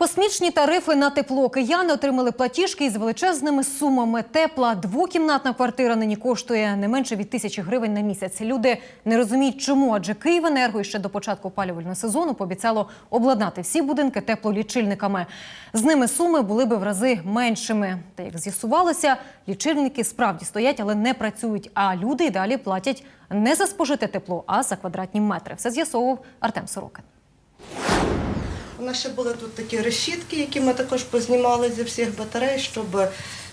Космічні тарифи на тепло кияни отримали платіжки із величезними сумами тепла. Двокімнатна квартира нині коштує не менше від тисячі гривень на місяць. Люди не розуміють, чому, адже Київенерго ще до початку опалювального сезону пообіцяло обладнати всі будинки теплолічильниками. З ними суми були би в рази меншими. Та як з'ясувалося, лічильники справді стоять, але не працюють. А люди й далі платять не за спожите тепло, а за квадратні метри. Все з'ясовував Артем Сорокин. У нас ще були тут такі решітки, які ми також познімали зі всіх батарей, щоб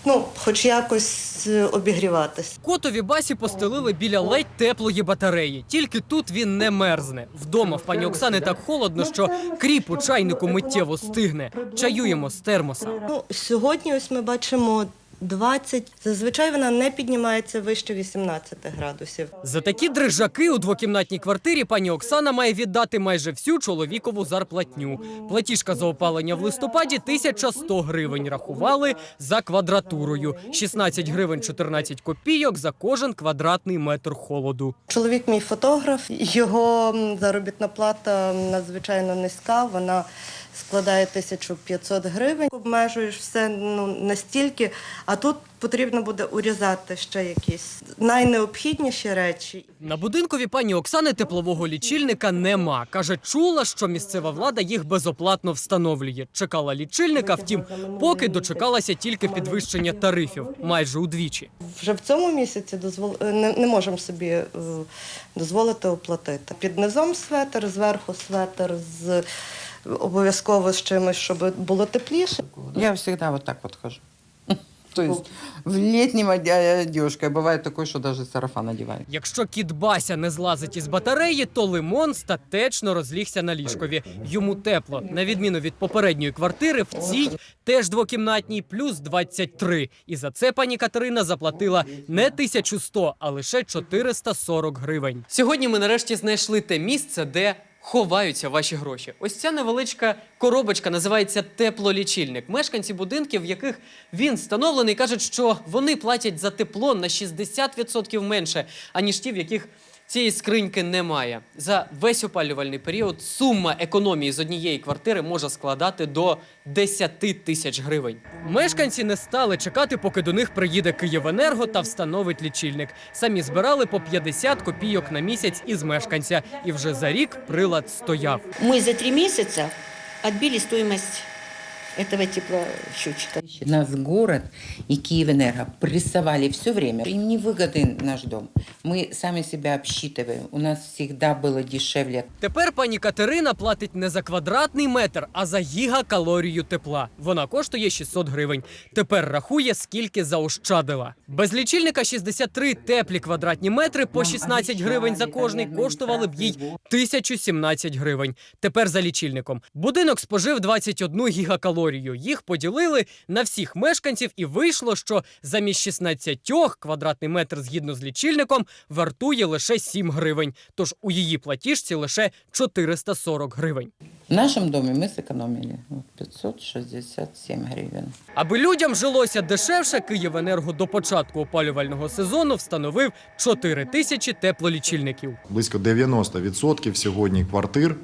ну, хоч якось е, обігріватися. Котові басі постелили біля ледь теплої батареї. Тільки тут він не мерзне. Вдома в пані Оксани так холодно, що кріп у чайнику миттєво стигне. Чаюємо з термоса. Ну, сьогодні ось ми бачимо 20. Зазвичай вона не піднімається вище 18 градусів. За такі дрижаки у двокімнатній квартирі пані Оксана має віддати майже всю чоловікову зарплатню. Платіжка за опалення в листопаді 1100 гривень. Рахували за квадратурою. 16 гривень 14 копійок за кожен квадратний метр холоду. Чоловік мій фотограф, його заробітна плата надзвичайно низька. Вона складає 1500 гривень. Обмежуєш все ну, настільки, а тут потрібно буде урізати ще якісь найнеобхідніші речі. На будинкові пані Оксани теплового лічильника нема. Каже, чула, що місцева влада їх безоплатно встановлює. Чекала лічильника, втім, поки дочекалася тільки підвищення тарифів майже удвічі. Вже в цьому місяці дозвол... не, не можемо собі е, дозволити оплатити. Під низом светр, зверху светр з обов'язково з чимось, щоб було тепліше. Я всегда вот так вот хожу. То есть в летнем оде- одежке. Бывает такое, что даже сарафан одеваю. Якщо кіт Бася не злазить із батареї, то лимон статечно розлігся на ліжкові. Йому тепло. На відміну від попередньої квартири, в цій теж двокімнатній, плюс 23. І за це пані Катерина заплатила не 1100, а лише 440 гривень. Сьогодні ми нарешті знайшли те місце, де ховаються ваші гроші. Ось ця невеличка коробочка називається теплолічильник. Мешканці будинків, в яких він встановлений, кажуть, що вони платять за тепло на 60% менше, аніж ті, в яких цієї скриньки немає. За весь опалювальний період сума економії з однієї квартири може складати до 10 тисяч гривень. Мешканці не стали чекати, поки до них приїде Київенерго та встановить лічильник. Самі збирали по 50 копійок на місяць із мешканця, і вже за рік прилад стояв. Мы за три месяца отбили стоимость этого теплосчетчика. Нас город и Киевэнерго прессовали все время. Им не выгоден наш дом. Мы сами себя обсчитываем. У нас всегда было дешевле. Тепер пані Катерина платить не за квадратний метр, а за гігакалорію тепла. Вона коштує 600 гривень. Тепер рахує, скільки заощадила. Без лічильника 63 теплі квадратні метри по 16 гривень за кожний коштували б їй 1017 гривень. Тепер за лічильником. Будинок спожив 21 гігакалорію. Їх поділили на всіх мешканців, і вийшло, що замість 16 квадратний метр згідно з лічильником вартує лише 7 гривень. Тож у її платіжці лише 440 гривень. В нашем доме мы сэкономили вот, 567 гривен. Аби людям жилося дешевше, Київенерго до початку опалювального сезону встановив 4 тисячі теплолічильників. Близько 90% сьогодні квартир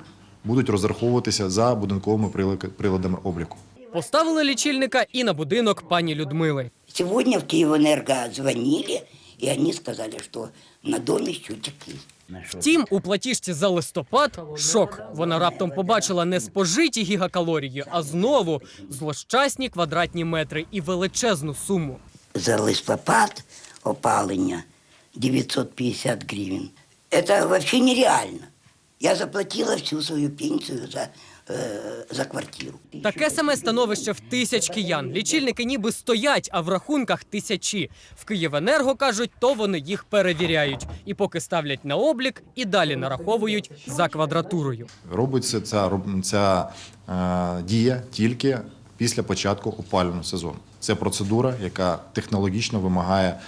будуть розраховуватися за будинковими приладами обліку. Поставили лічильника і на будинок пані Людмили. Сегодня в Киевэнерго звонили, и они сказали, что на доме счетчик есть. Втім, у платіжці за листопад шок. Вона раптом побачила не спожиті гігакалорії, а знову злощасні квадратні метри і величезну суму. За листопад опалення 950 гривен. Это вообще нереально. Я заплатила всю свою пенсию за, э, за квартиру. Таке саме становище в тисяч киян. Лічильники ніби стоять, а в рахунках тисячі. В Київенерго кажуть, то вони їх перевіряють. І поки ставлять на облік, і далі нараховують за квадратурою. Робиться ця, ця е, дія тільки після початку опалювального сезону. Це процедура, яка технологічно вимагає е,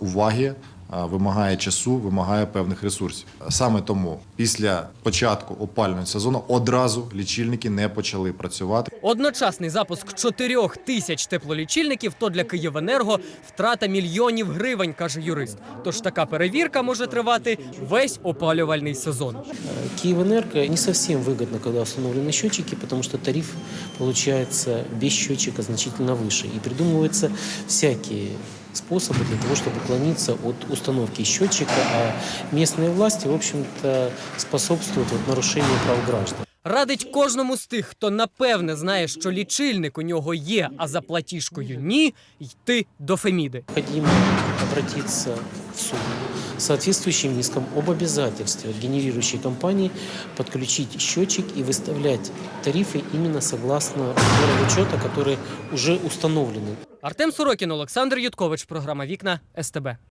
уваги е, а, вимагає часу, вимагає певних ресурсів. Саме тому після початку опалювального сезону одразу лічильники не почали працювати. Одночасний запуск чотирьох тисяч теплолічильників то для Київенерго втрата мільйонів гривень, каже юрист. Тож така перевірка може тривати весь опалювальний сезон. Киевэнерго не совсем выгодно, когда установлены счетчики, потому что тариф получается без счетчика значительно выше. И придумываются всякие способы для того, чтобы уклониться от установки счетчика, а местные власти, в общем-то, способствуют вот нарушению прав граждан. Радить кожному з тих, хто напевне знає, що лічильник у нього є, а за платіжкою ні, йти до Феміди. Необходимо обратиться в суд с соответствующим иском об обязательстве генерирующей компании подключить счетчик и выставлять тарифы именно согласно сборам учета, которые уже установлены. Артем Сорокін, Олександр Юткович. Програма Вікна СТБ.